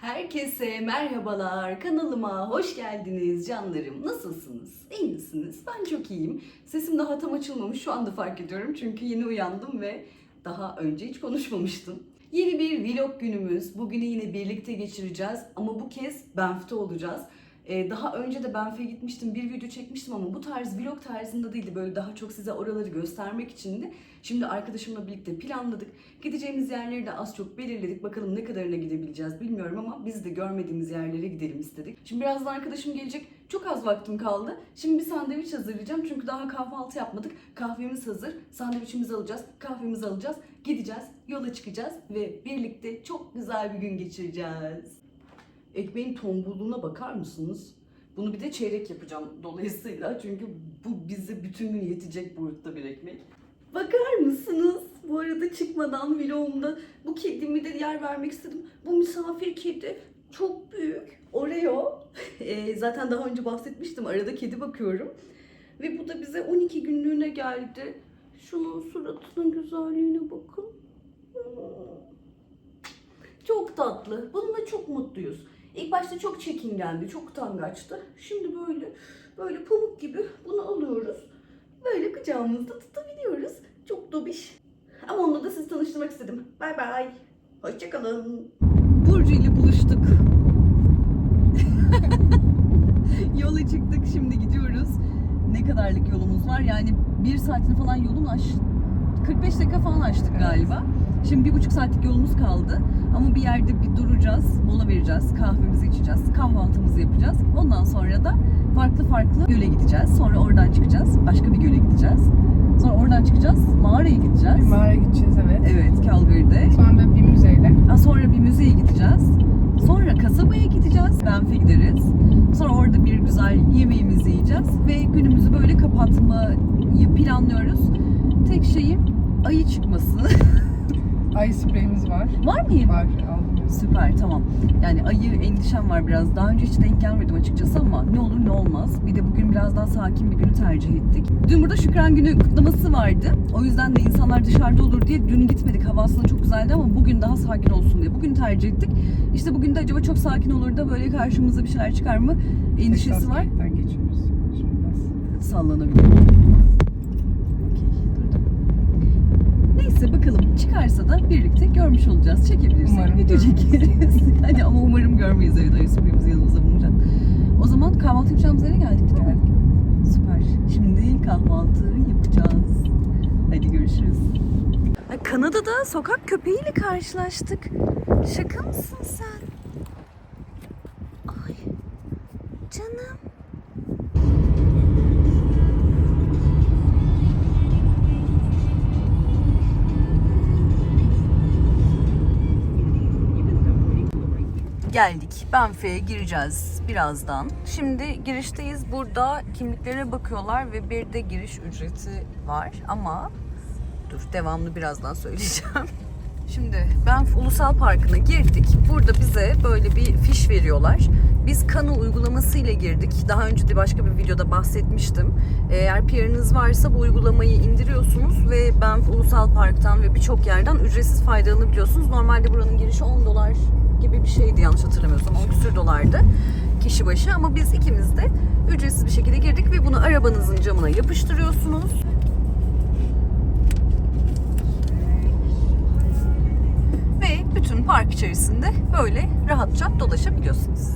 Herkese merhabalar. Kanalıma hoş geldiniz canlarım. Nasılsınız? İyi misiniz? Ben çok iyiyim. Sesim daha tam açılmamış şu anda fark ediyorum. Çünkü yeni uyandım ve daha önce hiç konuşmamıştım. Yeni bir vlog günümüz. Bugünü yine birlikte geçireceğiz. Ama bu kez Banff'te olacağız. Ee, daha önce de Banff'e gitmiştim, bir video çekmiştim ama bu tarz vlog tarzında değildi. Böyle daha çok size oraları göstermek içindi. Şimdi arkadaşımla birlikte planladık. Gideceğimiz yerleri de az çok belirledik. Bakalım ne kadarına gidebileceğiz bilmiyorum ama biz de görmediğimiz yerlere gidelim istedik. Şimdi birazdan arkadaşım gelecek. Çok az vaktim kaldı. Şimdi bir sandviç hazırlayacağım çünkü daha kahvaltı yapmadık. Kahvemiz hazır. Sandviçimizi alacağız, kahvemizi alacağız. Gideceğiz, yola çıkacağız ve birlikte çok güzel bir gün geçireceğiz. Ekmeğin tombulluğuna bakar mısınız? Bunu bir de çeyrek yapacağım dolayısıyla çünkü bu bize bütün gün yetecek boyutta bir ekmek. Bakar mısınız? Bu arada çıkmadan vlogumda bu kedimi de yer vermek istedim. Bu misafir kedi çok büyük. Oreo. Ee, zaten daha önce bahsetmiştim. Arada kedi bakıyorum. Ve bu da bize 12 günlüğüne geldi. Şunun suratının güzelliğine bakın. Hmm. Çok tatlı. Bununla çok mutluyuz. İlk başta çok çekingendi, çok utangaçtı. Şimdi böyle böyle pamuk gibi bunu alıyoruz. Böyle kucağımızda tutabiliyoruz. Çok dobiş. Ama onunla da sizi tanıştırmak istedim. Bay bay. Hoşçakalın. Burcu ile buluştuk. Yola çıktık. Şimdi gidiyoruz. Ne kadarlık yolumuz var? Yani bir saatini falan yolun aş 45 dakika falan açtık galiba. Şimdi bir buçuk saatlik yolumuz kaldı. Ama bir yerde bir duracağız, mola vereceğiz, kahvemizi içeceğiz, kahvaltımızı yapacağız. Ondan sonra da farklı farklı göle gideceğiz. Sonra oradan çıkacağız, başka bir göle gideceğiz. Sonra oradan çıkacağız, mağaraya Bir gideceğiz. mağara gideceğiz evet. Evet, Calgary'de. Sonra bir müzeyle. Ha, Sonra bir müzeye gideceğiz. Sonra kasabaya gideceğiz. Banff'e gideriz. Sonra orada bir güzel yemeğimizi yiyeceğiz. Ve günümüzü böyle kapatmayı planlıyoruz. Tek şeyim ayı çıkması. Ay spreyimiz var. var mı? Var aldım. Süper tamam. Yani ayı endişem var biraz. Daha önce hiç denk gelmedim açıkçası ama ne olur ne olmaz. Bir de bugün biraz daha sakin bir günü tercih ettik. Dün burada Şükran Günü kutlaması vardı. O yüzden de insanlar dışarıda olur diye dün gitmedik. Hava aslında çok güzeldi ama bugün daha sakin olsun diye. Bugün tercih ettik. İşte bugün de acaba çok sakin olur da böyle karşımıza bir şeyler çıkar mı endişesi var. Geçiyoruz. Şimdi biraz. Sallanabilir. Okey, durdum. Neyse bakalım çıkarsa da birlikte görmüş olacağız. Çekebilirsek Umarım video çekeriz. hani ama umarım görmeyiz evet ayı spreyimizi yanımıza bulunacak. O zaman kahvaltı yapacağımız yere geldik değil mi? Süper. Şimdi kahvaltı yapacağız. Hadi görüşürüz. Kanada'da sokak köpeğiyle karşılaştık. Şaka mısın sen? Geldik. Banffe'ye gireceğiz birazdan. Şimdi girişteyiz. Burada kimliklere bakıyorlar ve bir de giriş ücreti var ama dur devamlı birazdan söyleyeceğim. Şimdi Banff Ulusal Parkı'na girdik. Burada bize böyle bir fiş veriyorlar. Biz Kanu uygulaması ile girdik. Daha önce de başka bir videoda bahsetmiştim. Eğer PR'ınız varsa bu uygulamayı indiriyorsunuz ve Banff Ulusal Park'tan ve birçok yerden ücretsiz faydalanabiliyorsunuz. Normalde buranın girişi 10 dolar gibi bir şeydi yanlış hatırlamıyorsam. 10 küsür dolardı kişi başı ama biz ikimiz de ücretsiz bir şekilde girdik ve bunu arabanızın camına yapıştırıyorsunuz. ve bütün park içerisinde böyle rahatça dolaşabiliyorsunuz.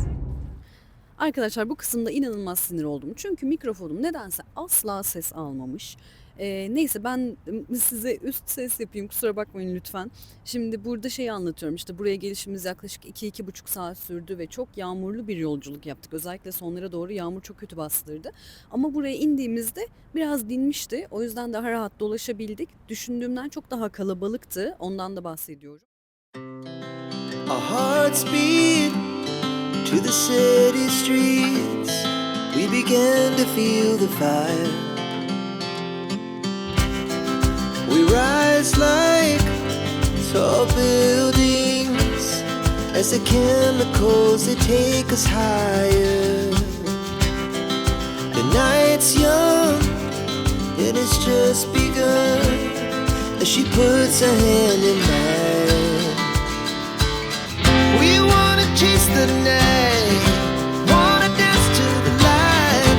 Arkadaşlar bu kısımda inanılmaz sinir oldum. Çünkü mikrofonum nedense asla ses almamış. Ee, neyse ben size üst ses yapayım kusura bakmayın lütfen. Şimdi burada şeyi anlatıyorum işte buraya gelişimiz yaklaşık 2-2,5 saat sürdü ve çok yağmurlu bir yolculuk yaptık. Özellikle sonlara doğru yağmur çok kötü bastırdı. Ama buraya indiğimizde biraz dinmişti. O yüzden daha rahat dolaşabildik. Düşündüğümden çok daha kalabalıktı. Ondan da bahsediyorum. Our hearts to the city streets. We began to feel the fire. We rise like tall buildings as the chemicals they take us higher. The night's young, and it's just begun. As she puts her hand in mine, we wanna chase the night. Wanna dance to the light.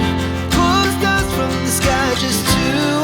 Pulls dust from the sky just to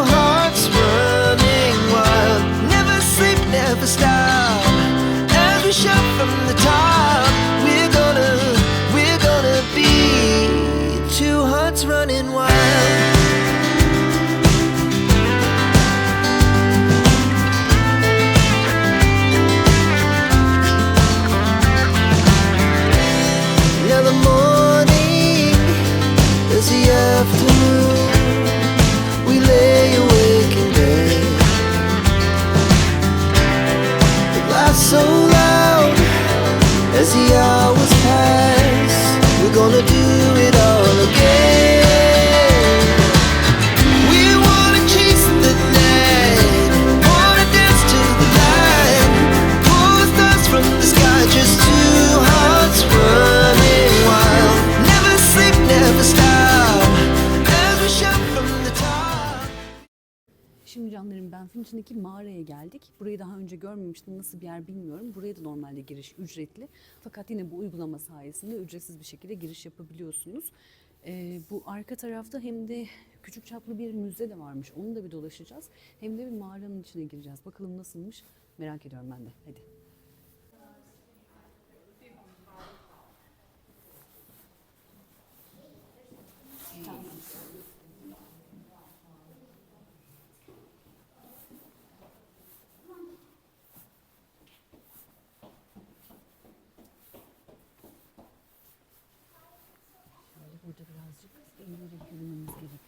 Finch'indeki mağaraya geldik. Burayı daha önce görmemiştim. Nasıl bir yer bilmiyorum. Buraya da normalde giriş ücretli. Fakat yine bu uygulama sayesinde ücretsiz bir şekilde giriş yapabiliyorsunuz. Ee, bu arka tarafta hem de küçük çaplı bir müze de varmış. Onu da bir dolaşacağız. Hem de bir mağaranın içine gireceğiz. Bakalım nasılmış merak ediyorum ben de. Hadi. bunları yıkamamız gerekiyor.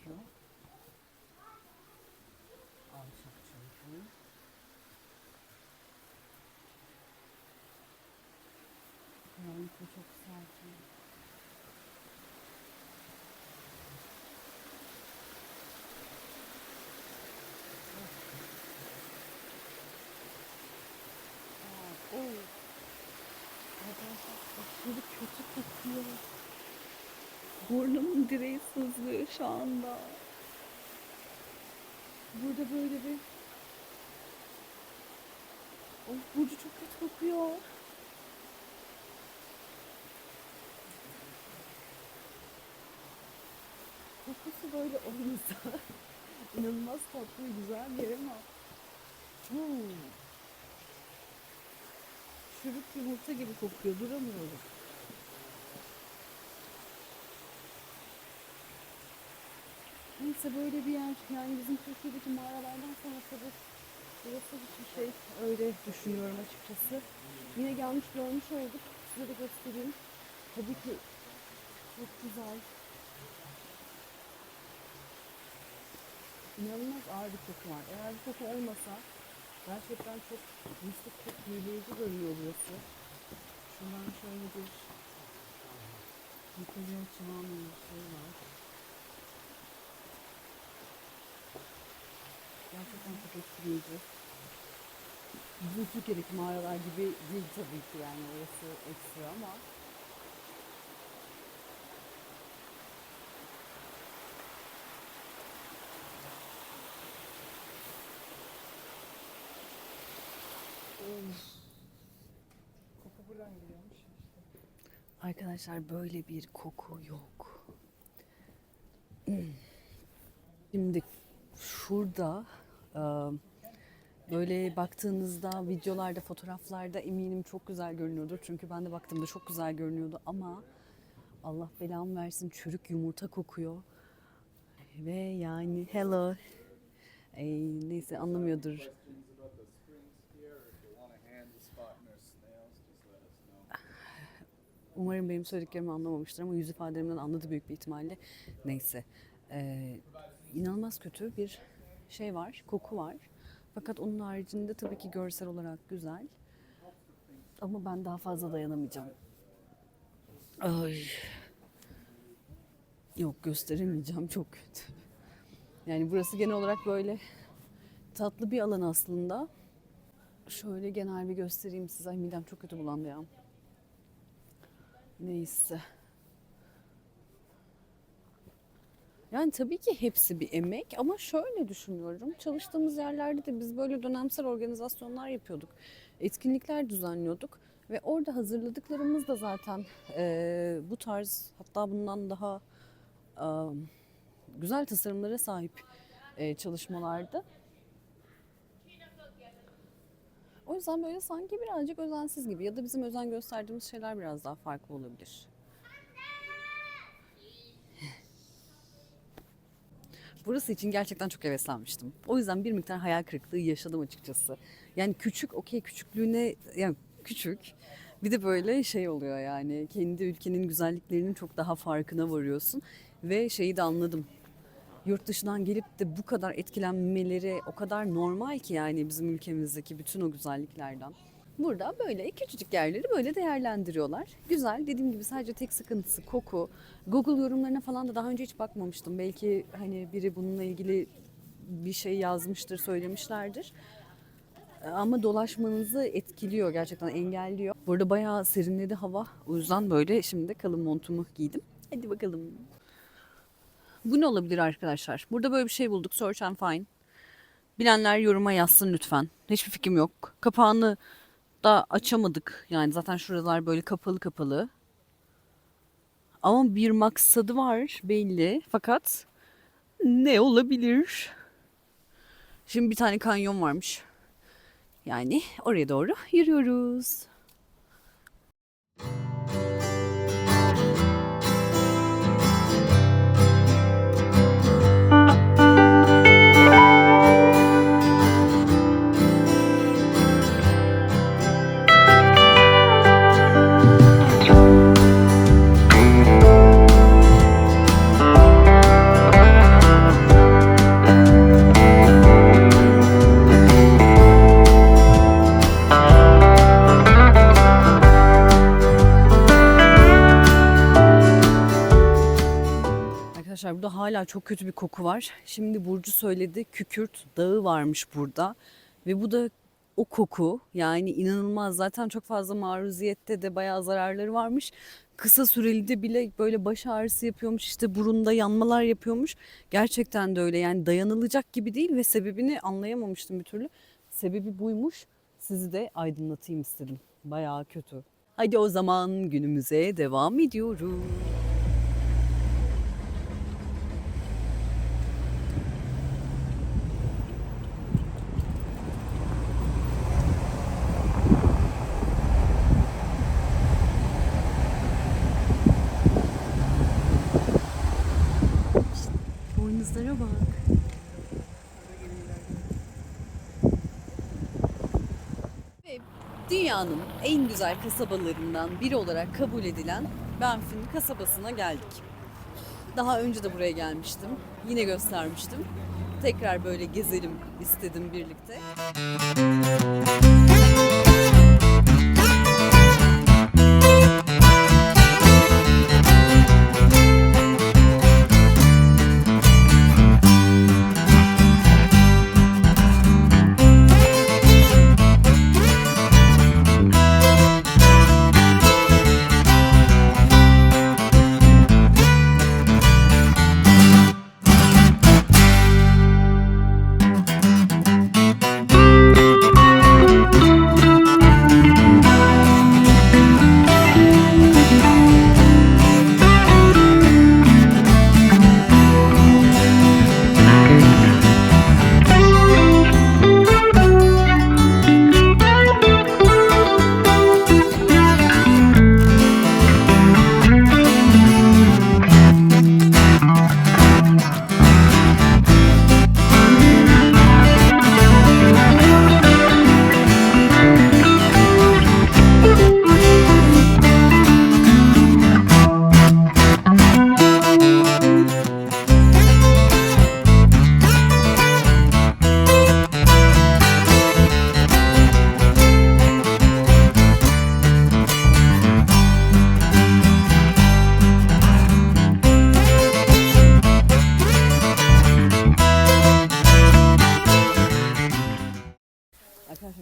Burnumun direği sızlıyor şu anda. Burada böyle bir... Of Burcu çok kötü kokuyor. Kokusu böyle olmasa inanılmaz tatlı güzel bir yer ama Hmm. Çürük yumurta gibi kokuyor duramıyorum. Neyse böyle bir yer. Yani bizim Türkiye'deki mağaralardan sonra tabii burası hiçbir şey öyle düşünüyorum açıkçası. Yine gelmiş görmüş olduk. Size de göstereyim. Tabii ki çok güzel. İnanılmaz ağır bir koku var. Eğer bu koku olmasa gerçekten çok mistik, çok büyüleyici görünüyor burası. Şundan şöyle bir yukarıya açılan bir şey var. Gerçekten çok etkileyici. Bizim Türkiye'deki mağaralar gibi değil tabii ki yani orası ekstra ama Koku buradan geliyormuş. Arkadaşlar böyle bir koku yok. Şimdi şurada böyle baktığınızda videolarda, fotoğraflarda eminim çok güzel görünüyordur. Çünkü ben de baktığımda çok güzel görünüyordu ama Allah belamı versin çürük yumurta kokuyor. Ve yani hello. Ey, neyse anlamıyordur. Umarım benim söylediklerimi anlamamıştır ama yüz ifadelerimden anladı büyük bir ihtimalle. Neyse. Ee, inanılmaz kötü bir şey var, koku var. Fakat onun haricinde tabii ki görsel olarak güzel. Ama ben daha fazla dayanamayacağım. Ay. Yok gösteremeyeceğim çok kötü. Yani burası genel olarak böyle tatlı bir alan aslında. Şöyle genel bir göstereyim size. Ay midem çok kötü bulandı ya. Neyse. Yani tabii ki hepsi bir emek ama şöyle düşünüyorum. Çalıştığımız yerlerde de biz böyle dönemsel organizasyonlar yapıyorduk. Etkinlikler düzenliyorduk. Ve orada hazırladıklarımız da zaten eee, bu tarz hatta bundan daha eee, güzel tasarımlara sahip eee, çalışmalardı. O yüzden böyle sanki birazcık özensiz gibi ya da bizim özen gösterdiğimiz şeyler biraz daha farklı olabilir. Burası için gerçekten çok heveslenmiştim. O yüzden bir miktar hayal kırıklığı yaşadım açıkçası. Yani küçük, okey küçüklüğüne, yani küçük. Bir de böyle şey oluyor yani kendi ülkenin güzelliklerinin çok daha farkına varıyorsun. Ve şeyi de anladım. Yurt dışından gelip de bu kadar etkilenmeleri o kadar normal ki yani bizim ülkemizdeki bütün o güzelliklerden. Burada böyle küçücük yerleri böyle değerlendiriyorlar. Güzel. Dediğim gibi sadece tek sıkıntısı koku. Google yorumlarına falan da daha önce hiç bakmamıştım. Belki hani biri bununla ilgili bir şey yazmıştır, söylemişlerdir. Ama dolaşmanızı etkiliyor gerçekten engelliyor. Burada bayağı serinledi hava. O yüzden böyle şimdi de kalın montumu giydim. Hadi bakalım. Bu ne olabilir arkadaşlar? Burada böyle bir şey bulduk. Search and Find. Bilenler yoruma yazsın lütfen. Hiçbir fikrim yok. Kapağını da açamadık. Yani zaten şuralar böyle kapalı kapalı. Ama bir maksadı var belli. Fakat ne olabilir? Şimdi bir tane kanyon varmış. Yani oraya doğru yürüyoruz. Hala çok kötü bir koku var. Şimdi Burcu söyledi kükürt dağı varmış burada. Ve bu da o koku yani inanılmaz zaten çok fazla maruziyette de bayağı zararları varmış. Kısa süreli de bile böyle baş ağrısı yapıyormuş işte burunda yanmalar yapıyormuş. Gerçekten de öyle yani dayanılacak gibi değil ve sebebini anlayamamıştım bir türlü. Sebebi buymuş. Sizi de aydınlatayım istedim. Bayağı kötü. Hadi o zaman günümüze devam ediyoruz. Boynuzlara bak. Ve dünyanın en güzel kasabalarından biri olarak kabul edilen Benfin kasabasına geldik. Daha önce de buraya gelmiştim. Yine göstermiştim. Tekrar böyle gezelim istedim birlikte.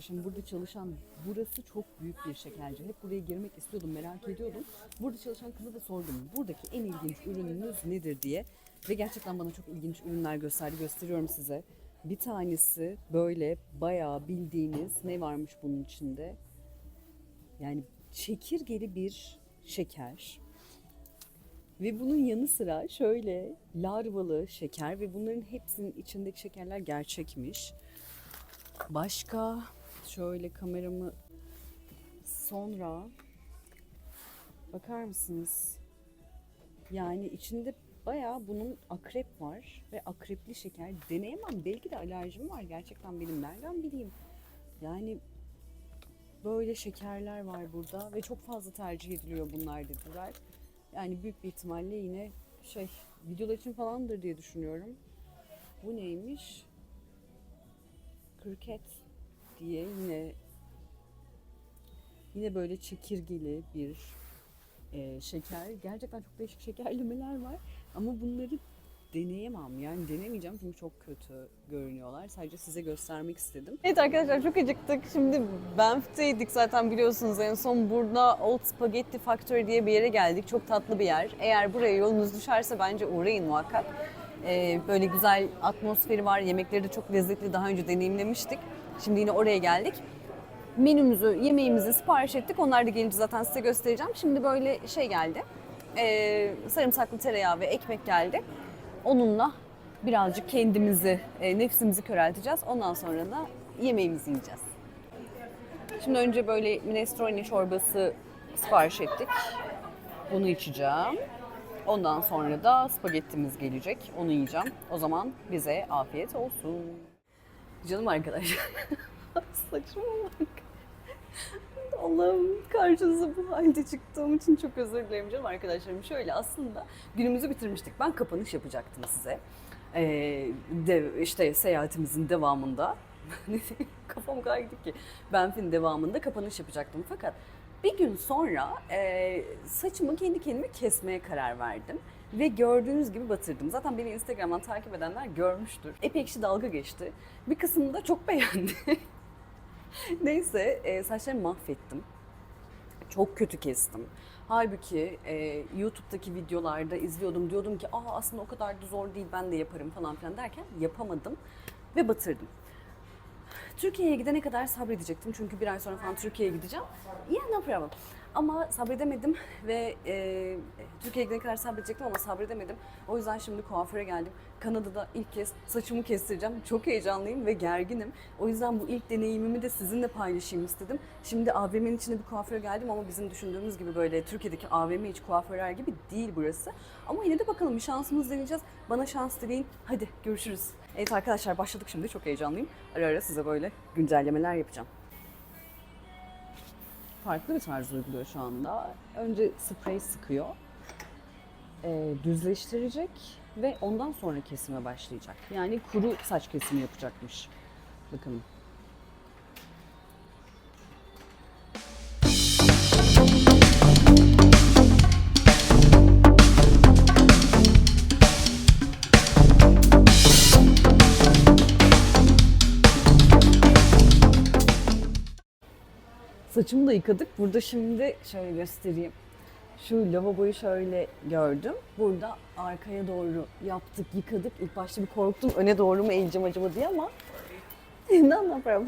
Şimdi burada çalışan burası çok büyük bir şekerci. Hep buraya girmek istiyordum, merak ediyordum. Burada çalışan kıza da sordum. Buradaki en ilginç ürününüz nedir diye. Ve gerçekten bana çok ilginç ürünler gösterdi. Gösteriyorum size. Bir tanesi böyle bayağı bildiğiniz ne varmış bunun içinde? Yani çekirgeli bir şeker. Ve bunun yanı sıra şöyle larvalı şeker ve bunların hepsinin içindeki şekerler gerçekmiş. Başka şöyle kameramı sonra bakar mısınız? Yani içinde bayağı bunun akrep var ve akrepli şeker deneyemem. Belki de alerjim var gerçekten benim nereden bileyim. Yani böyle şekerler var burada ve çok fazla tercih ediliyor bunlar dediler. Yani büyük bir ihtimalle yine şey videolar için falandır diye düşünüyorum. Bu neymiş? Kırket diye yine Yine böyle çekirgeli bir e, şeker. Gerçekten çok değişik şekerlemeler var. Ama bunları deneyemem. Yani denemeyeceğim çünkü çok kötü görünüyorlar. Sadece size göstermek istedim. Evet arkadaşlar çok acıktık. Şimdi Banff'teydik zaten biliyorsunuz en son burada Old Spaghetti Factory diye bir yere geldik. Çok tatlı bir yer. Eğer buraya yolunuz düşerse bence uğrayın muhakkak. Ee, böyle güzel atmosferi var. Yemekleri de çok lezzetli. Daha önce deneyimlemiştik. Şimdi yine oraya geldik menümüzü, yemeğimizi sipariş ettik. Onlar da gelince zaten size göstereceğim. Şimdi böyle şey geldi. Ee, sarımsaklı tereyağı ve ekmek geldi. Onunla birazcık kendimizi, e, nefsimizi körelteceğiz. Ondan sonra da yemeğimizi yiyeceğiz. Şimdi önce böyle minestrone çorbası sipariş ettik. Bunu içeceğim. Ondan sonra da spagettimiz gelecek. Onu yiyeceğim. O zaman bize afiyet olsun. Canım arkadaşlar. Saçma bak. Allah'ım karşınıza bu halde çıktığım için çok özür dilerim canım arkadaşlarım. Şöyle aslında günümüzü bitirmiştik. Ben kapanış yapacaktım size. Ee, de, işte seyahatimizin devamında. Kafam o kadar gitti ki. Benfin devamında kapanış yapacaktım. Fakat bir gün sonra e, saçımı kendi kendime kesmeye karar verdim. Ve gördüğünüz gibi batırdım. Zaten beni Instagram'dan takip edenler görmüştür. Epey kişi dalga geçti. Bir kısmını da çok beğendi. Neyse e, saçlarımı mahvettim. Çok kötü kestim. Halbuki e, YouTube'daki videolarda izliyordum. Diyordum ki Aa, aslında o kadar da zor değil ben de yaparım falan filan derken yapamadım ve batırdım. Türkiye'ye gidene kadar sabredecektim çünkü bir ay sonra falan Türkiye'ye gideceğim. Yeah, no problem. Ama sabredemedim ve e, Türkiye'ye gidene kadar sabredecektim ama sabredemedim. O yüzden şimdi kuaföre geldim. Kanada'da ilk kez saçımı kestireceğim. Çok heyecanlıyım ve gerginim. O yüzden bu ilk deneyimimi de sizinle paylaşayım istedim. Şimdi AVM'nin içinde bir kuaföre geldim ama bizim düşündüğümüz gibi böyle Türkiye'deki AVM iç kuaförler gibi değil burası. Ama yine de bakalım bir şansımız deneyeceğiz. Bana şans dileyin. Hadi görüşürüz. Evet arkadaşlar başladık şimdi. Çok heyecanlıyım. Ara ara size böyle güncellemeler yapacağım. Farklı bir tarz uyguluyor şu anda. Önce sprey sıkıyor. Ee, düzleştirecek ve ondan sonra kesime başlayacak. Yani kuru saç kesimi yapacakmış. Bakın. Saçımı da yıkadık. Burada şimdi şöyle göstereyim. Şu lavaboyu şöyle gördüm. Burada arkaya doğru yaptık, yıkadık. İlk başta bir korktum öne doğru mu eğileceğim acaba diye ama no, no.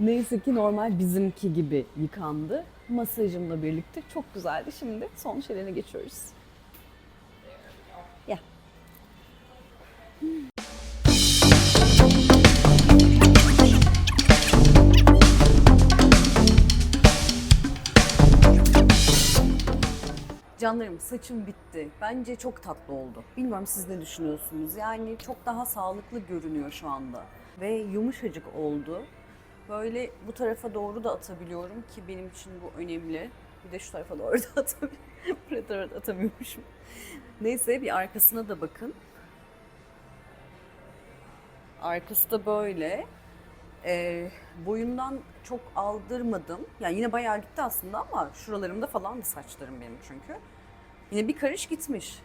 Neyse ki normal bizimki gibi yıkandı. Masajımla birlikte çok güzeldi. Şimdi son şeylerine geçiyoruz. Ya. Canlarım saçım bitti. Bence çok tatlı oldu. Bilmiyorum siz ne düşünüyorsunuz? Yani çok daha sağlıklı görünüyor şu anda. Ve yumuşacık oldu. Böyle bu tarafa doğru da atabiliyorum ki benim için bu önemli. Bir de şu tarafa doğru da atabiliyorum. Buraya doğru atamıyormuşum. Neyse bir arkasına da bakın. Arkası da böyle. Ee, boyundan çok aldırmadım. Yani yine bayağı gitti aslında ama şuralarımda falan da saçlarım benim çünkü. Yine bir karış gitmiş.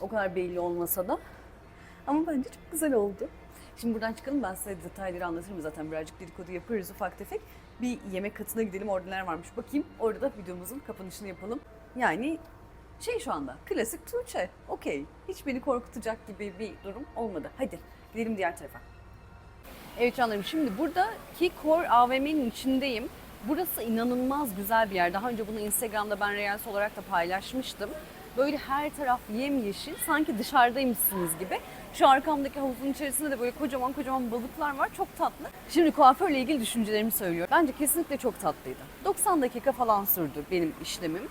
O kadar belli olmasa da. Ama bence çok güzel oldu. Şimdi buradan çıkalım ben size detayları anlatırım zaten birazcık dedikodu yaparız ufak tefek. Bir yemek katına gidelim orada neler varmış bakayım. Orada da videomuzun kapanışını yapalım. Yani şey şu anda klasik Tuğçe. Okey. Hiç beni korkutacak gibi bir durum olmadı. Hadi gidelim diğer tarafa. Evet canlarım şimdi buradaki Core AVM'nin içindeyim. Burası inanılmaz güzel bir yer. Daha önce bunu Instagram'da ben Reels olarak da paylaşmıştım. Böyle her taraf yemyeşil, sanki dışarıdaymışsınız gibi. Şu arkamdaki havuzun içerisinde de böyle kocaman kocaman balıklar var. Çok tatlı. Şimdi kuaförle ilgili düşüncelerimi söylüyorum. Bence kesinlikle çok tatlıydı. 90 dakika falan sürdü benim işlemim.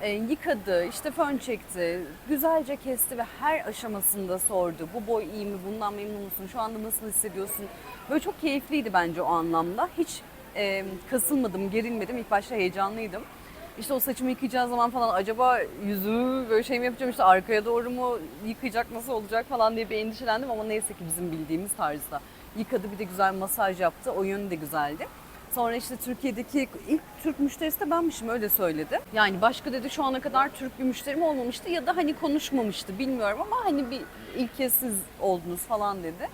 Ee, yıkadı, işte fön çekti, güzelce kesti ve her aşamasında sordu. Bu boy iyi mi, bundan memnun musun, şu anda nasıl hissediyorsun? Böyle çok keyifliydi bence o anlamda. Hiç e, kasılmadım, gerilmedim. İlk başta heyecanlıydım. İşte o saçımı yıkayacağı zaman falan acaba yüzümü böyle şey mi yapacağım işte arkaya doğru mu yıkayacak nasıl olacak falan diye bir endişelendim ama neyse ki bizim bildiğimiz tarzda. Yıkadı bir de güzel masaj yaptı. O yönü de güzeldi. Sonra işte Türkiye'deki ilk Türk müşterisi de benmişim öyle söyledi. Yani başka dedi şu ana kadar Türk bir müşterim olmamıştı ya da hani konuşmamıştı bilmiyorum ama hani bir ilk kez siz oldunuz falan dedi.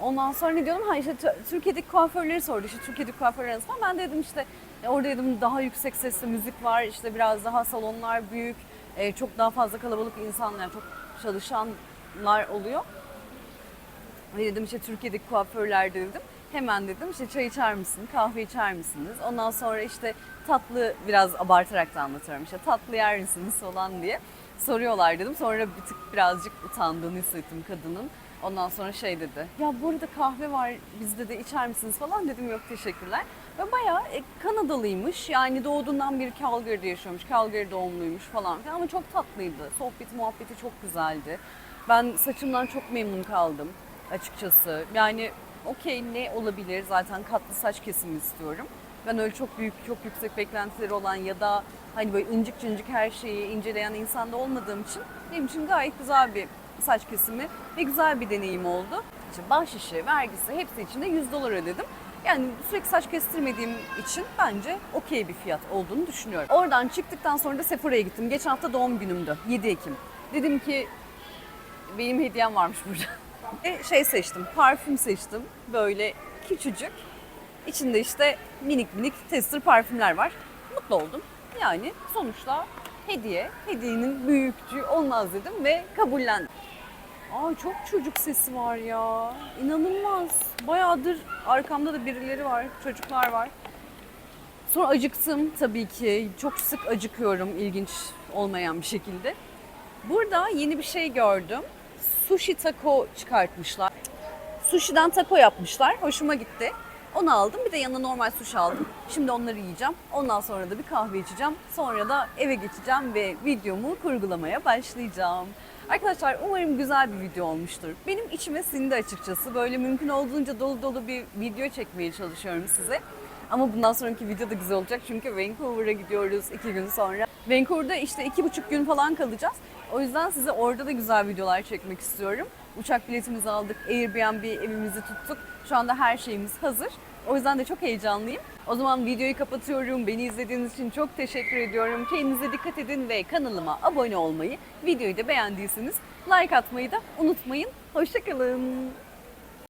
Ondan sonra ne diyordum? Ha işte Tü- Türkiye'deki kuaförleri sordu. İşte Türkiye'deki kuaförler falan. Ben de dedim işte orada dedim daha yüksek sesli müzik var. işte biraz daha salonlar büyük. e, çok daha fazla kalabalık insanlar, çok çalışanlar oluyor. Ve dedim işte Türkiye'deki kuaförlerde dedim. Hemen dedim işte çay içer misin, kahve içer misiniz? Ondan sonra işte tatlı biraz abartarak da anlatıyorum işte tatlı yer misiniz falan diye soruyorlar dedim. Sonra bir tık birazcık utandığını hissettim kadının. Ondan sonra şey dedi. Ya bu arada kahve var bizde de içer misiniz falan dedim yok teşekkürler. Ve bayağı e, Kanadalıymış. Yani doğduğundan beri Calgary'de yaşıyormuş. Calgary doğumluymuş falan filan ama çok tatlıydı. Sohbeti muhabbeti çok güzeldi. Ben saçımdan çok memnun kaldım açıkçası. Yani okey ne olabilir zaten katlı saç kesimi istiyorum. Ben öyle çok büyük, çok yüksek beklentileri olan ya da hani böyle incik cincik her şeyi inceleyen insanda olmadığım için benim için gayet güzel bir saç kesimi ve güzel bir deneyim oldu. İşte bahşişi, vergisi hepsi içinde 100 dolar ödedim. Yani sürekli saç kestirmediğim için bence okey bir fiyat olduğunu düşünüyorum. Oradan çıktıktan sonra da Sephora'ya gittim. Geçen hafta doğum günümdü. 7 Ekim. Dedim ki benim hediyem varmış burada. E, şey seçtim, parfüm seçtim. Böyle küçücük. İçinde işte minik minik tester parfümler var. Mutlu oldum. Yani sonuçta hediye, hediyenin büyüklüğü olmaz dedim ve kabullendim. Ay çok çocuk sesi var ya. İnanılmaz. Bayağıdır arkamda da birileri var, çocuklar var. Sonra acıktım tabii ki. Çok sık acıkıyorum ilginç olmayan bir şekilde. Burada yeni bir şey gördüm. Sushi taco çıkartmışlar. Sushi'den taco yapmışlar. Hoşuma gitti. Onu aldım. Bir de yanına normal sushi aldım. Şimdi onları yiyeceğim. Ondan sonra da bir kahve içeceğim. Sonra da eve geçeceğim ve videomu kurgulamaya başlayacağım. Arkadaşlar umarım güzel bir video olmuştur. Benim içime sindi açıkçası. Böyle mümkün olduğunca dolu dolu bir video çekmeye çalışıyorum size. Ama bundan sonraki video da güzel olacak çünkü Vancouver'a gidiyoruz iki gün sonra. Vancouver'da işte iki buçuk gün falan kalacağız. O yüzden size orada da güzel videolar çekmek istiyorum. Uçak biletimizi aldık, Airbnb evimizi tuttuk. Şu anda her şeyimiz hazır. O yüzden de çok heyecanlıyım. O zaman videoyu kapatıyorum. Beni izlediğiniz için çok teşekkür ediyorum. Kendinize dikkat edin ve kanalıma abone olmayı, videoyu da beğendiyseniz like atmayı da unutmayın. Hoşçakalın.